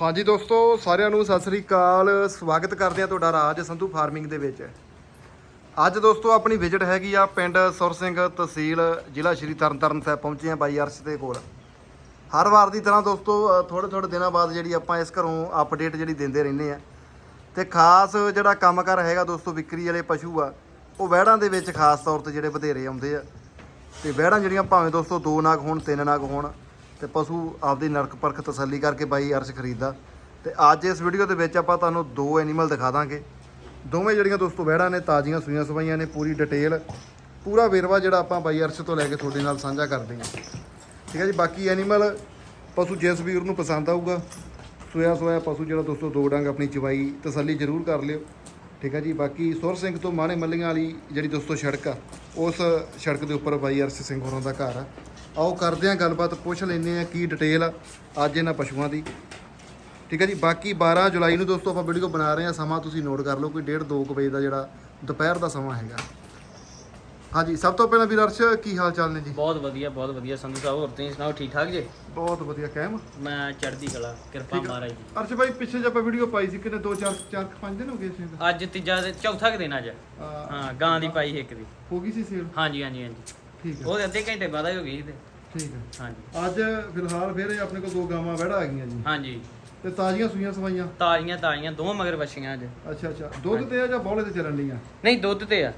ਹਾਂਜੀ ਦੋਸਤੋ, ਸਾਰਿਆਂ ਨੂੰ ਸਤਿ ਸ੍ਰੀ ਅਕਾਲ। ਸਵਾਗਤ ਕਰਦੇ ਆ ਤੁਹਾਡਾ ਰਾਜ ਸੰਧੂ ਫਾਰਮਿੰਗ ਦੇ ਵਿੱਚ। ਅੱਜ ਦੋਸਤੋ, ਆਪਣੀ ਵਿਜ਼ਿਟ ਹੈਗੀ ਆ ਪਿੰਡ ਸੁਰ ਸਿੰਘ ਤਹਿਸੀਲ, ਜ਼ਿਲ੍ਹਾ ਸ਼੍ਰੀ ਤਰਨਤਾਰਨ ਸਾਹਿਬ ਪਹੁੰਚੇ ਆ ਬਾਈ ਅਰਸ਼ ਦੇ ਕੋਲ। ਹਰ ਵਾਰ ਦੀ ਤਰ੍ਹਾਂ ਦੋਸਤੋ ਥੋੜੇ ਥੋੜੇ ਦਿਨਾਂ ਬਾਅਦ ਜਿਹੜੀ ਆਪਾਂ ਇਸ ਘਰੋਂ ਅਪਡੇਟ ਜਿਹੜੀ ਦਿੰਦੇ ਰਹਿੰਦੇ ਆ ਤੇ ਖਾਸ ਜਿਹੜਾ ਕੰਮਕਾਰ ਹੈਗਾ ਦੋਸਤੋ, ਵਿਕਰੀ ਵਾਲੇ ਪਸ਼ੂ ਆ, ਉਹ ਵਹਿੜਾਂ ਦੇ ਵਿੱਚ ਖਾਸ ਤੌਰ ਤੇ ਜਿਹੜੇ ਵਧੇਰੇ ਆਉਂਦੇ ਆ। ਤੇ ਵਹਿੜਾਂ ਜਿਹੜੀਆਂ ਭਾਵੇਂ ਦੋਸਤੋ, ਦੋ ਨਾਗ ਹੋਣ, ਤਿੰਨ ਨਾਗ ਹੋਣ ਤੇ ਪਸ਼ੂ ਆਪਦੀ ਨਰਕ ਪਰਖ ਤਸੱਲੀ ਕਰਕੇ ਬਾਈ ਅਰਸ਼ ਖਰੀਦਦਾ। ਤੇ ਅੱਜ ਇਸ ਵੀਡੀਓ ਦੇ ਵਿੱਚ ਆਪਾਂ ਤੁਹਾਨੂੰ ਦੋ ਐਨੀਮਲ ਦਿਖਾ ਦਾਂਗੇ। ਦੋਵੇਂ ਜਿਹੜੀਆਂ ਦੋਸਤੋ ਵਹਿੜਾਂ ਨੇ, ਤਾਜ਼ੀਆਂ ਸੂਈਆਂ ਸਵਾਈਆਂ ਨੇ, ਪੂਰੀ ਡਿਟੇਲ ਪੂਰਾ ਵੇਰਵਾ ਜਿਹੜਾ ਆਪਾਂ ਬਾਈ ਅਰਸ਼ ਤੋਂ ਲੈ ਕੇ ਤੁਹਾਡੇ ਨਾਲ ਸਾਂਝਾ ਕਰਦੇ ਹਾਂ। ਠੀਕ ਹੈ ਜੀ, ਬਾਕੀ ਐਨੀਮਲ ਪਸ਼ੂ ਜਿਸ ਵੀਰ ਨੂੰ ਪਸੰਦ ਆਊਗਾ, ਸੋਇਆ ਸੋਇਆ ਪਸ਼ੂ ਜਿਹੜਾ ਦੋਸਤੋ ਦੋ ਡੰਗ ਆਪਣੀ ਚਵਾਈ ਤਸੱਲੀ ਜ਼ਰੂਰ ਕਰ ਲਿਓ। ਠੀਕ ਹੈ ਜੀ, ਬਾਕੀ ਸੁਰ ਸਿੰਘ ਤੋਂ ਮਾਣੇ ਮੱਲੀਆਂ ਵਾਲੀ ਜਿਹੜੀ ਦੋਸਤੋ ਸੜਕ ਆ, ਉਸ ਸੜਕ ਦੇ ਉੱਪਰ ਬਾਈ ਅਰਸ਼ ਸਿੰਘ ਹੋਰਾਂ ਦਾ ਘਰ ਆ। ਆਓ ਕਰਦੇ ਆ ਗੱਲਬਾਤ ਪੁੱਛ ਲੈਂਦੇ ਆ ਕੀ ਡਿਟੇਲ ਆ ਅੱਜ ਇਹਨਾਂ ਪਸ਼ੂਆਂ ਦੀ। ਠੀਕ ਹੈ ਜੀ ਬਾਕੀ 12 ਜੁਲਾਈ ਨੂੰ ਦੋਸਤੋ ਆਪਾਂ ਵੀਡੀਓ ਬਣਾ ਰਹੇ ਆ ਸਮਾਂ ਤੁਸੀਂ ਨੋਟ ਕਰ ਲਓ ਕੋਈ 1.5 2 ਵਜੇ ਦਾ ਜਿਹੜਾ ਦੁਪਹਿਰ ਦਾ ਸਮਾਂ ਹੈਗਾ। ਹਾਂਜੀ ਸਭ ਤੋਂ ਪਹਿਲਾਂ ਵੀਰ ਅਰਸ਼ ਕੀ ਹਾਲ ਚਾਲ ਨੇ ਜੀ? ਬਹੁਤ ਵਧੀਆ ਬਹੁਤ ਵਧੀਆ ਸੰਧੂ ਸਾਹਿਬ ਹੋਰ ਤੁਸੀਂ ਸੁਣਾਓ ਠੀਕ ਠਾਕ ਜੇ? ਬਹੁਤ ਵਧੀਆ ਕਹਿਮ ਮੈਂ ਚੜ੍ਹਦੀ ਕਲਾ ਕਿਰਪਾ। ਮਹਾਰਾਜ ਦੀ। ਅਰਸ਼ ਭਾਈ ਪਿੱਛੇ ਜੇ ਆਪਾਂ ਵੀਡੀਓ ਪਾਈ ਸੀ ਕਿਤੇ 2 4 4 5 ਦਿਨ ਹੋ ਗਏ ਸੀ ਅੱਜ ਤੀਜਾ ਤੇ ਚੌਥਾ ਕੁ ਦਿਨ ਅੱਜ। ਹਾਂ ਗਾਂ ਦੀ ਪਾਈ ਇੱਕ ਦੀ ਹੋ ਗਈ ਸੀ ਸੇਲ ਹਾਂਜੀ ਹਾਂਜੀ ਹਾਂਜੀ। ਠੀਕ ਹੈ। ਉਹ ਅੱਧੇ ਘੰਟੇ ਬਾਅਦ ਹੀ ਹੋ ਗਈ ਸੀ ਤੇ। ਠੀਕ ਹੈ। ਹਾਂਜੀ। ਅੱਜ ਫਿਲਹਾਲ ਫਿਰ ਇਹ ਆਪਣੇ ਕੋਲ ਦੋ ਗਾਵਾਂ ਵੜਾ ਆ ਗਈਆਂ ਜੀ। ਹਾਂਜੀ। ਤੇ ਤਾਜ਼ੀਆਂ ਸੂਈਆਂ ਸਵਾਈਆਂ ਤਾਜ਼ੀਆਂ ਤਾਜ਼ੀਆਂ ਦੋ ਮਗਰ ਵੱਛੀਆਂ ਅੱਜ। ਅੱਛਾ ਅੱਛਾ। ਦੁੱਧ ਤੇ ਆ ਜਾਂ ਬੌਲੇ ਤੇ ਚੱਲਣ ਡੀਆਂ ਨਹੀਂ ਦੁੱਧ ਤੇ ਆ।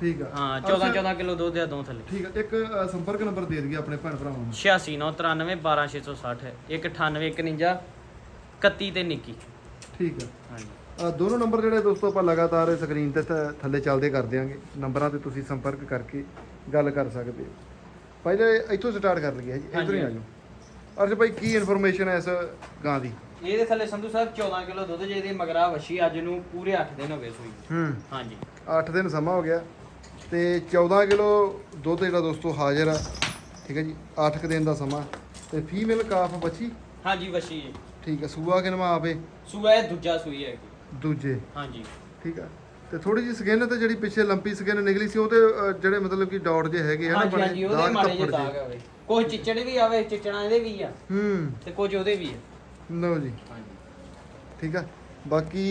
ਠੀਕ ਆ। ਹਾਂ 14 ਅੱਛਾ, 14 ਕਿਲੋ ਦੁੱਧ ਆ ਦੋ ਥੱਲੇ। ਠੀਕ ਆ। ਇੱਕ ਅ, ਸੰਪਰਕ ਨੰਬਰ ਦੇ ਦਈਏ ਆਪਣੇ ਭੈਣ ਭਰਾਵਾਂ ਨੂੰ। 8693 12660 19851 31 ਤੇ ਨਿੱਕੀ। ਠੀਕ ਆ। ਹਾਂਜੀ। ਅ, ਦੋਨੋਂ ਨੰਬਰ ਜਿਹੜੇ ਦੋਸਤੋ ਆਪਾਂ ਲਗਾਤਾਰ ਸਕਰੀਨ ਤੇ ਥ- ਥੱਲੇ ਚੱਲਦੇ ਕਰ ਦਿਆਂਗੇ ਨੰਬਰਾਂ ਤੇ ਤੁਸੀਂ ਸੰਪਰਕ ਕਰਕੇ ਗੱਲ ਕਰ ਸਕਦੇ ਹੋ। ਪਹਿਲੇ ਇੱਥੋਂ ਸਟਾਰਟ ਕਰ ਲਈਏ ਜੀ ਇੱਧਰ ਹੀ ਆ। ਜਾਓ। ਅਰਜ ਭਾਈ ਕੀ ਇਨਫੋਰਮੇਸ਼ਨ ਹੈ ਇਸ ਗਾਂ ਦੀ? ਇਹਦੇ ਥੱਲੇ ਸੰਧੂ ਸਾਹਿਬ 14 ਕਿਲੋ ਦੁੱਧ ਜੇ ਇਹਦੀ ਮਗਰਾ ਵੱਛੀ ਅੱਜ ਨੂੰ ਪੂਰੇ 8 ਦਿਨ ਹੋ ਗਏ ਸੂਈ। ਹੂੰ। ਹਾਂਜੀ। 8 ਦਿਨ ਸਮਾਂ ਹੋ ਗਿਆ ਤੇ 14 ਕਿਲੋ ਦੁੱਧ ਜਿਹੜਾ ਦੋਸਤੋ ਹਾਜ਼ਰ ਆ ਠੀਕ ਹੈ ਜੀ 8 ਕੁ ਦਿਨ ਦਾ ਸਮਾਂ। ਤੇ ਫੀਮੇਲ ਕਾਫ ਬੱਚੀ ਹਾਂਜੀ ਵੱਛੀ ਜੀ। ਠੀਕ ਹੈ ਸੂਆ ਕਿਨਵਾ ਆਵੇ ਸੂਆ ਇਹ ਦੂਜਾ ਸੂਈ ਹੈ। ਦੂਜੇ। ਹਾਂਜੀ। ਠੀਕ ਆ। ਤੇ ਥੋੜੀ ਜੀ ਸਕਿਨ ਤੇ ਜਿਹੜੀ ਪਿੱਛੇ ਲੰਪੀ ਸਕਿਨ ਨਿਕਲੀ ਸੀ ਉਹਦੇ ਅ, ਜਿਹੜੇ ਮਤਲਬ ਕਿ ਡਾਟ ਜੇ ਹੈਗੇ ਆ ਨਾ ਹਾਂਜੀ ਹਾਂਜੀ ਉਹਦੇ ਦਾਗ ਮਾੜੇ ਜਿਹੇ ਧੱਫੜ ਦਾਗ ਆਵੇ ਕੁਝ ਚਿੱਚੜ ਵੀ ਆਵੇ ਚਿੱਚਣਾ ਇਹਦੇ ਵੀ ਆ। ਹੂੰ। ਤੇ ਕੁਝ ਉਹਦੇ ਵੀ ਆ। ਲਓ ਜੀ। ਹਾਂਜੀ। ਠੀਕ ਆ। ਬਾਕੀ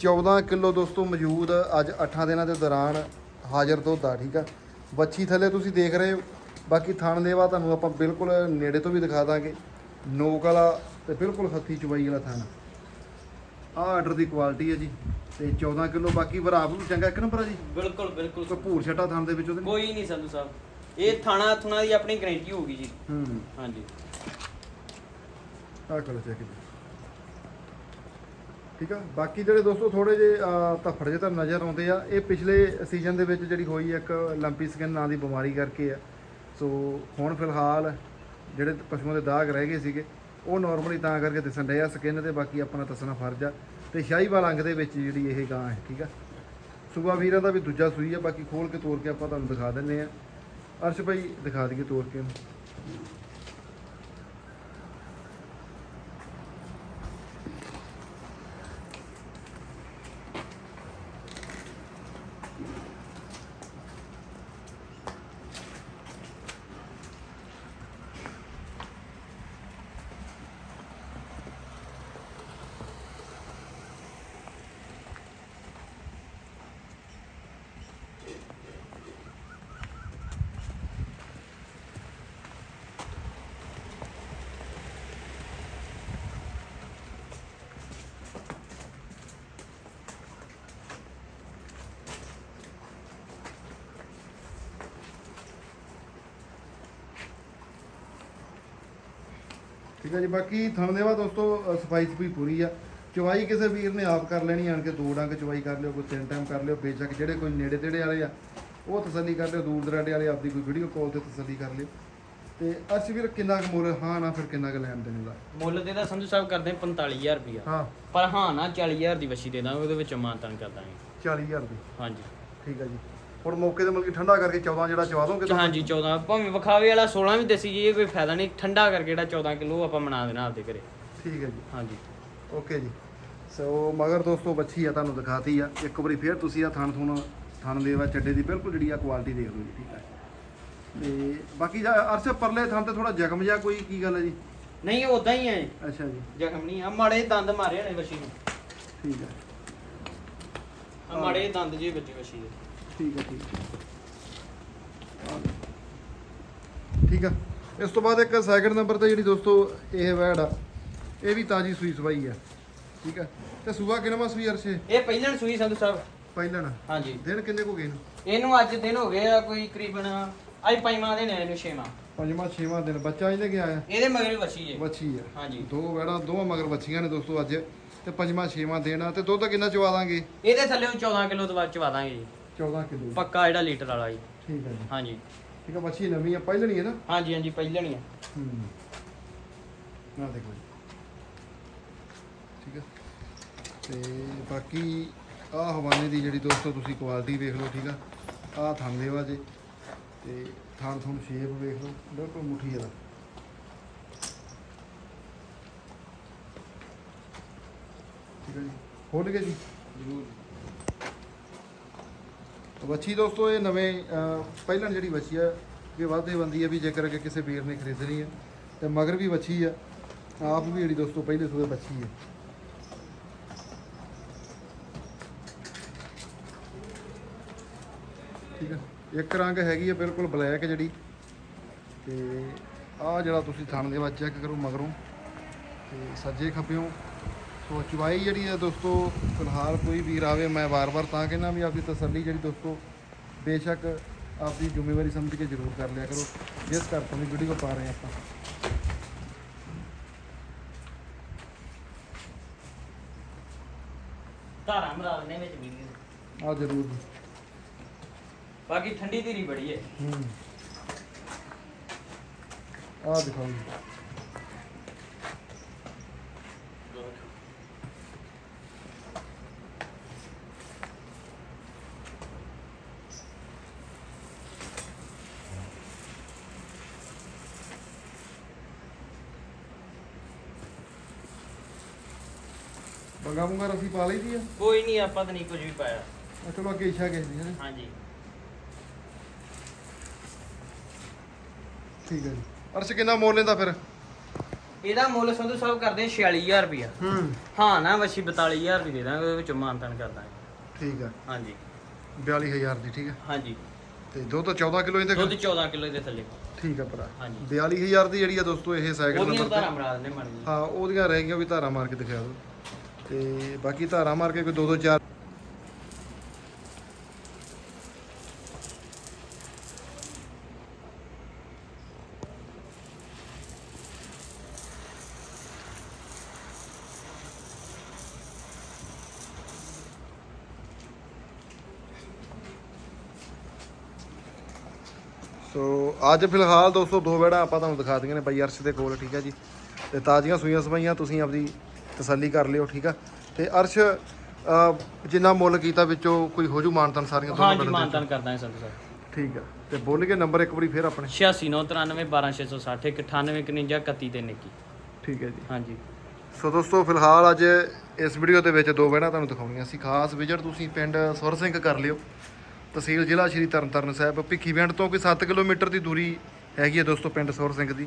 14 ਕਿਲੋ ਦੋਸਤੋ ਮੌਜੂਦ ਅੱਜ 8 ਦਿਨਾਂ ਦੇ ਦੌਰਾਨ ਹਾਜ਼ਰ ਦੁੱਧ ਆ ਠੀਕ ਆ। ਬੱਚੀ ਥੱਲੇ ਤੁਸੀਂ ਦੇਖ ਰਹੇ ਹੋ। ਬਾਕੀ ਥਣ ਦੇਵਾ ਤੁਹਾਨੂੰ ਆਪਾਂ ਬਿਲਕੁਲ ਨੇੜੇ ਤੋਂ ਵੀ ਦਿਖਾ ਦਾਂਗੇ। ਨੋਕ ਵਾਲਾ ਤੇ ਬਿਲਕੁਲ ਹੱਥੀ ਚੁਬਾਈ ਵਾਲਾ ਥਣ। ਆਹ ਆਰਡਰ ਦੀ ਕੁਆਲਿਟੀ ਹੈ ਜੀ। ਤੇ 14 ਕਿਲੋ ਬਾਕੀ ਬਰਾਬਰ ਨੂੰ ਚੰਗਾ ਇੱਕ ਨੰਬਰ ਆ ਜੀ? ਬਿਲਕੁਲ ਬਿਲਕੁਲ ਕੋਈ ਭੂਰ ਛਟਾ ਥਣ ਦੇ ਵਿੱਚ ਉਹਦੇ ਕੋਈ ਨਹੀਂ ਸੰਧੂ ਸਾਹਿਬ। ਇਹ ਥਾਣਾ ਥੁਣਾ ਦੀ ਆਪਣੀ ਗਰੰਟੀ ਹੋਊਗੀ ਜੀ। ਹੂੰ। ਹਾਂਜੀ। ਆਹ ਕਰੋ ਚੈੱਕ ਜੀ। ਠੀਕ ਆ? ਬਾਕੀ ਜਿਹੜੇ ਦੋਸਤੋ ਥੋੜੇ ਜੇ ਧੱਫੜ ਜੇ ਤਾਂ ਨਜ਼ਰ ਆਉਂਦੇ ਆ। ਇਹ ਪਿਛਲੇ ਸੀਜ਼ਨ ਦੇ ਵਿੱਚ ਜਿਹੜੀ ਹੋਈ ਇੱਕ ਲੰਪੀ ਸਕਿਨ ਨਾਂ ਦੀ ਬਿਮਾਰੀ ਕਰਕੇ ਆ। ਸੋ ਹੁਣ ਫਿਲਹਾਲ ਜਿਹੜੇ ਪਸ਼ੂਆਂ ਦੇ ਦਾਗ ਰਹਿ ਗਏ ਸੀਗੇ ਉਹ ਨਾਰਮਲੀ ਤਾਂ ਕਰਕੇ ਦਿਸਣ ਡਏ ਆ। ਸਕਿਨ ਤੇ ਬਾਕੀ ਆਪਣਾ ਦੱਸਣਾ ਫਰਜ਼ ਆ। ਤੇ ਸ਼ਾਹੀਵਾਲ ਅੰਗ ਦੇ ਵਿੱਚ ਜਿਹੜੀ ਇਹ ਗਾਂ ਹੈ, ਠੀਕ ਆ? ਸੁਬਾ ਵੀਰਾਂ ਦਾ ਵੀ ਦੂਜਾ ਸੂਈ ਆ, ਬਾਕੀ ਖੋਲ ਕੇ ਤੋੜ ਕੇ ਆਪਾਂ ਤੁਹਾਨੂੰ ਦਿਖਾ ਦਿੰਨੇ ਆ। ਅਰਸ਼ ਭਾਈ ਦਿਖਾ ਦਈਏ ਤੋੜ ਕੇ ਠੀਕ ਹੈ ਜੀ ਬਾਕੀ ਥਣਦੇਵਾ ਦੋਸਤੋ ਅ, ਸਫ਼ਾਈ ਸਫ਼ਾਈ ਪੂਰੀ ਆ। ਚਵਾਈ ਕਿਸੇ ਵੀਰ ਨੇ ਆਪ ਕਰ ਲੈਣੀ ਆਣ ਕੇ ਦੋ ਡੰਗ ਚਵਾਈ ਕਰ ਲਿਓ ਕੋਈ ਤਿੰਨ ਟਾਈਮ ਕਰ ਲਿਓ ਬੇਸ਼ੱਕ ਜਿਹੜੇ ਕੋਈ ਨੇੜੇ ਤੇੜੇ ਵਾਲੇ ਆ ਉਹ ਤਸੱਲੀ ਕਰ ਲਿਓ ਦੂਰ ਦਰਾਡੇ ਵਾਲੇ ਆਪਦੀ ਕੋਈ ਵੀਡੀਓ ਕਾਲ ਤੇ ਤਸੱਲੀ ਕਰ ਲਿਓ। ਤੇ ਅਸੀਂ ਵੀਰ ਕਿੰਨਾ ਕੁ ਮੁੱਲ ਹਾਂ ਨਾ ਫਿਰ ਕਿੰਨਾ ਕੁ ਲੈਣ ਦੇਣ ਦਾ? ਮੁੱਲ ਤੇ ਦਾ ਸੰਧੂ ਸਾਹਿਬ ਕਰਦੇ 45000 ਰੁਪਇਆ ਹਾਂ। ਪਰ ਹਾਂ ਨਾ 40000 ਦੀ ਵੱਛੀ ਦੇ ਦਾਂਗੇ ਉਹਦੇ ਵਿੱਚ ਮਾਨਤਾਨ ਕਰ ਦਾਂਗੇ। 40000 ਦੀ? ਹਾਂਜੀ। ਠੀਕ ਹੈ ਜੀ। ਹੁਣ ਮੌਕੇ ਤੇ ਮਤਲਬ ਕਿ ਠੰਡਾ ਕਰਕੇ 14 ਜਿਹੜਾ ਚਵਾ ਦੋਗੇ ਤਾਂ ਹਾਂਜੀ 14 ਭਾਵੇਂ ਵਿਖਾਵੇ ਵਾਲਾ 16 ਵੀ ਦੱਸੀ ਜੀ ਇਹ ਕੋਈ ਫਾਇਦਾ ਨਹੀਂ। ਠੰਡਾ ਕਰਕੇ ਜਿਹੜਾ 14 ਕਿਲੋ ਆਪਾਂ ਬਣਾ ਦੇਣਾ ਆਪਦੇ ਘਰੇ। ਠੀਕ ਹੈ ਜੀ। ਹਾਂਜੀ। ਓਕੇ ਜੀ। ਸੋ ਮਗਰ ਦੋਸਤੋ ਬੱਚੀ ਆ ਤੁਹਾਨੂੰ ਦਿਖਾਤੀ ਆ। ਇੱਕ ਵਾਰੀ ਫੇਰ ਤੁਸੀਂ ਆ ਥਣ ਥੁਣ ਥਣ ਦੇ ਵਾ ਚੱਡੇ ਦੀ ਬਿਲਕੁਲ ਜਿਹੜੀ ਆ ਕੁਆਲਿਟੀ ਦੇਖ ਲਓ ਜੀ ਠੀਕ ਹੈ ਤੇ ਬਾਕੀ ਜਾ ਅਰਸ਼ ਪਰਲੇ ਥਣ ਤੇ ਥੋੜਾ ਜ਼ਖਮ ਜਿਹਾ ਕੋਈ ਕੀ ਗੱਲ ਹੈ ਜੀ? ਨਹੀਂ ਉਦਾਂ ਹੀ ਹੈ ਅੱਛਾ ਜੀ। ਜ਼ਖਮ ਨਹੀਂ ਆ। ਮਾੜੇ ਦੰਦ ਮਾਰੇ ਨੇ ਵਸ਼ੀ ਨੂੰ। ਠੀਕ ਹੈ ਆ ਮਾੜੇ ਦੰਦ ਜੇ ਵੱਜੇ ਵਸ਼ੀ ਦੇ। ਠੀਕ ਹੈ ਠੀਕ ਹੈ। ਠੀਕ ਆ ਇਸ ਤੋਂ ਬਾਅਦ ਇੱਕ ਸੈਕਿੰਡ ਨੰਬਰ ਤੇ ਜਿਹੜੀ ਦੋਸਤੋ ਇਹ ਵੈੜ ਆ ਇਹ ਵੀ ਤਾਜੀ ਸੂਈ ਸਵਾਈ ਆ ਠੀਕ ਆ ਤੇ ਸੂਆ ਕਿਨਵਾ ਸੂਈ ਅਰਸ਼ੇ? ਇਹ ਪਹਿਲਣ ਸੂਈ ਸੰਧੂ ਸਾਹਿਬ। ਪਹਿਲਣ। ਹਾਂਜੀ। ਦਿਨ ਕਿੰਨੇ ਕੋ ਗਏ ਨੂੰ ਇਹਨੂੰ ਅੱਜ ਦਿਨ ਹੋ ਗਏ ਆ ਕੋਈ ਤਕਰੀਬਨ ਅੱਜ ਪੰਜਵਾਂ ਦਿਨ ਹੈ ਇਹਨੂੰ ਛੇਵਾਂ। ਪੰਜਵਾਂ ਛੇਵਾਂ ਦਿਨ। ਬੱਚਾ ਇਹਨੇ ਗਿਆ ਆ ਇਹਦੇ ਮਗਰ ਵਸ਼ੀ ਜੇ ਵੱਛੀ ਆ ਹਾਂਜੀ। ਦੋ ਵੈੜਾਂ ਦੋਵਾਂ ਮਗਰ ਵੱਛੀਆਂ ਨੇ ਦੋਸਤੋ ਅੱਜ। ਤੇ ਪੰਜਵਾਂ ਛੇਵਾਂ ਦਿਨ ਆ। ਤੇ ਦੁੱਧ ਕਿੰਨਾ ਚਵਾ ਦਾਂਗੇ? ਇਹਦੇ ਥੱਲੇ 14 ਕਿਲੋ ਤੋਂ ਬਾਅਦ ਚਵਾ ਦਾਂਗੇ 14 ਕਿਲੋ ਪੱਕਾ ਜਿਹੜਾ ਲੀਟਰ ਵਾਲਾ ਜੀ। ਠੀਕ ਹੈ ਜੀ। ਹਾਂਜੀ। ਠੀਕ ਆ ਵੱਛੀ ਨਵੀਂ ਆ ਪਹਿਲਣੀ ਹੈ ਨਾ? ਹਾਂਜੀ ਹਾਂਜੀ ਪਹਿਲਣ ਹੀ ਆ। ਹੂੰ। ਨਾ ਦੇਖੋ ਜੀ। ਠੀਕ ਹੈ। ਤੇ ਬਾਕੀ ਆਹ ਹਵਾਨੇ ਦੀ ਜਿਹੜੀ ਦੋਸਤੋ ਤੁਸੀਂ ਕੁਆਲਿਟੀ ਵੇਖ ਲਓ ਠੀਕ ਆ। ਆਹ ਥਣ ਦੇਵਾ ਜੇ ਤੇ ਥਣ ਥਣ ਸ਼ੇਪ ਵੇਖ ਲਓ ਬਿਲਕੁਲ ਮੁੱਠੀ ਇਹਦਾ ਠੀਕ ਹੈ ਜੀ। ਖੋਲ ਗਏ ਜੀ? ਜ਼ਰੂਰ ਵੱਛੀ ਦੋਸਤੋ, ਇਹ ਨਵੇਂ ਪਹਿਲਾਂ ਜਿਹੜੀ ਵੱਛੀ ਆ ਕਿ ਵਾਧੇ ਬੰਦੀ ਆ ਵੀ ਜੇਕਰ ਕਿ ਕਿਸੇ ਵੀਰ ਨੇ ਖਰੀਦਣੀ ਆ, ਤੇ ਮਗਰ ਵੀ ਵੱਛੀ ਆ। ਆਪ ਵੀ ਜਿਹੜੀ ਦੋਸਤੋ ਪਹਿਲੇ ਸੂਏ ਵੱਛੀ ਆ। ਠੀਕ ਆ? ਇੱਕ ਰੰਗ ਹੈਗੀ ਆ ਬਿਲਕੁਲ ਬਲੈਕ ਜਿਹੜੀ। ਤੇ ਆਹ ਜਿਹੜਾ ਤੁਸੀਂ ਥਣ ਦੇ ਵਿੱਚ ਚੈੱਕ ਕਰੋ ਮਗਰੋਂ, ਤੇ ਸੱਜੇ ਖੱਬਿਓਂ ਸੋ ਚਵਾਈ ਜਿਹੜੀ ਹੈ ਦੋਸਤੋ ਫਿਲਹਾਲ ਕੋਈ ਵੀਰ ਆਵੇ ਮੈਂ ਵਾਰ-ਵਾਰ ਤਾਂ ਕਹਿੰਦਾ ਵੀ ਆਪਦੀ ਤਸੱਲੀ ਜਿਹੜੀ ਦੋਸਤੋ ਬੇਸ਼ੱਕ ਆਪਦੀ ਜ਼ਿੰਮੇਵਾਰੀ ਸਮਝ ਕੇ ਜ਼ਰੂਰ ਕਰ ਲਿਆ ਕਰੋ। ਜਿਸ ਘਰ ਤੋਂ ਵੀ ਵੀਡੀਓ ਪਾ ਰਹੇ ਆਪਾਂ। ਧਾਰਾਂ ਮਰਾਲ ਨੇ ਵਿੱਚ ਵੀ ਆ ਜ਼ਰੂਰ। ਜੀ। ਬਾਕੀ ਠੰਡੀ ਧੀਰੀ ਬੜੀ ਹੈ। ਹੂੰ। ਆ ਦਿਖਾਓ ਜੀ। ਬੰਗਾ ਮੁੰਗਾ ਰਸੀ ਪਾ ਲਈ ਦੀ ਆ? ਕੋਈ ਨਹੀਂ ਆਪਾਂ ਤਾਂ ਨਹੀਂ ਕੁਝ ਵੀ ਪਾਇਆ। ਆ ਚਲੋ ਅੱਗੇ ਇੱਛਾ ਕਿਸੇ ਦੀ ਹੈ ਨਾ। ਹਾਂਜੀ। ਠੀਕ ਹੈ ਜੀ। ਅਰਸ਼ ਕਿੰਨਾ ਮੋਲ ਲੈਂਦਾ ਫਿਰ? ਇਹਦਾ ਮੁੱਲ ਸੰਧੂ ਸਾਹਿਬ ਕਰਦੇ 46000 ਰੁਪਇਆ। ਹੂੰ। ਹਾਂ ਨਾ ਵਸ਼ੀ 42000 ਦੀ ਦੇ ਦਾਂਗੇ ਉਹਦੇ ਵਿੱਚੋਂ ਮਾਨਤਨ ਕਰ ਦਾਂਗੇ। ਠੀਕ ਆ। ਹਾਂਜੀ। 42000 ਦੀ ਠੀਕ ਹੈ ਹਾਂਜੀ। ਤੇ ਦੁੱਧ ਤਾਂ 14 ਕਿਲੋ ਇਹਦੇ ਦੁੱਧ 14 ਕਿਲੋ ਦੇ ਥੱਲੇ। ਠੀਕ ਆ ਭਰਾ। ਹਾਂਜੀ। 42000 ਦੀ ਜਿਹੜੀ ਆ ਦੋਸਤੋ ਇਹ ਸਾਈਕਲ ਉਹਦੀਆਂ ਨੰਬਰ ਧਾਰਾਂ ਤੇ ਮਰਾ ਦਿੰਦੇ ਮਾੜੀ ਜੀ ਹਾਂ ਉਹਦੀਆਂ ਰਹਿ ਗਈਆਂ ਵੀ ਧਾਰਾ ਮਾਰ ਕੇ ਦਿਖਾ ਦਿਓ। ਤੇ ਬਾਕੀ ਧਾਰਾ ਮਾਰ ਕੇ ਕੋਈ 2 2 4 ਸੋ ਅੱਜ ਫਿਲਹਾਲ ਦੋਸਤੋ ਦੋ ਵੇੜਾ ਆਪਾਂ ਤੁਹਾਨੂੰ ਦਿਖਾ ਦਈਆਂ ਨੇ ਬਾਈ ਅਰਸ਼ ਦੇ ਕੋਲ, ਠੀਕ ਹੈ ਜੀ। ਤੇ ਤਾਜ਼ੀਆਂ ਸੂਈਆਂ ਸਵਾਈਆਂ ਤੁਸੀਂ ਆਪਦੀ ਤਸੱਲੀ ਕਰ ਲਿਓ ਠੀਕ ਆ? ਤੇ ਅਰਸ਼ ਅਹ, ਜਿੰਨਾ ਮੁੱਲ ਕੀਤਾ ਵਿੱਚੋਂ ਕੋਈ ਹੋ ਜੂ ਮਾਨਤਨ ਸਾਰੀਆਂ ਦੋਨੋਂ ਹਾਂਜੀ ਪਿੰਡ ਦੇ ਵਿੱਚ? ਮਾਨਤਨ ਕਰ ਦਾਂਗੇ ਸੰਧੂ ਸਾਹਿਬ। ਠੀਕ ਆ। ਤੇ ਬੋਲ ਕੇ ਨੰਬਰ ਇੱਕ ਵਾਰੀ ਫੇਰ ਆਪਣੇ। 8693 12660 9851 31 ਤੇ ਨਿੱਕੀ। ਠੀਕ ਹੈ ਜੀ। ਹਾਂਜੀ। ਸੋ ਦੋਸਤੋ ਫਿਲਹਾਲ ਅੱਜ ਇਸ ਵੀਡੀਓ ਦੇ ਵਿੱਚ ਦੋ ਵੇੜਾ ਤੁਹਾਨੂੰ ਦਿਖਾਉਣੀਆਂ ਸੀ। ਖਾਸ ਵਿਜ਼ਿਟ ਤੁਸੀਂ ਪਿੰਡ ਸੁਰ ਸਿੰਘ ਕਰ ਲਿਓ। ਤਹਿਸੀਲ ਜ਼ਿਲ੍ਹਾ ਸ਼੍ਰੀ ਤਰਨਤਾਰਨ ਸਾਹਿਬ ਭਿੱਖੀਵਿੰਡ ਤੋਂ ਕੋਈ 7 ਕਿਲੋਮੀਟਰ ਦੀ ਦੂਰੀ ਹੈਗੀ ਹੈ ਦੋਸਤੋ ਪਿੰਡ ਸੁਰ ਸਿੰਘ ਦੀ।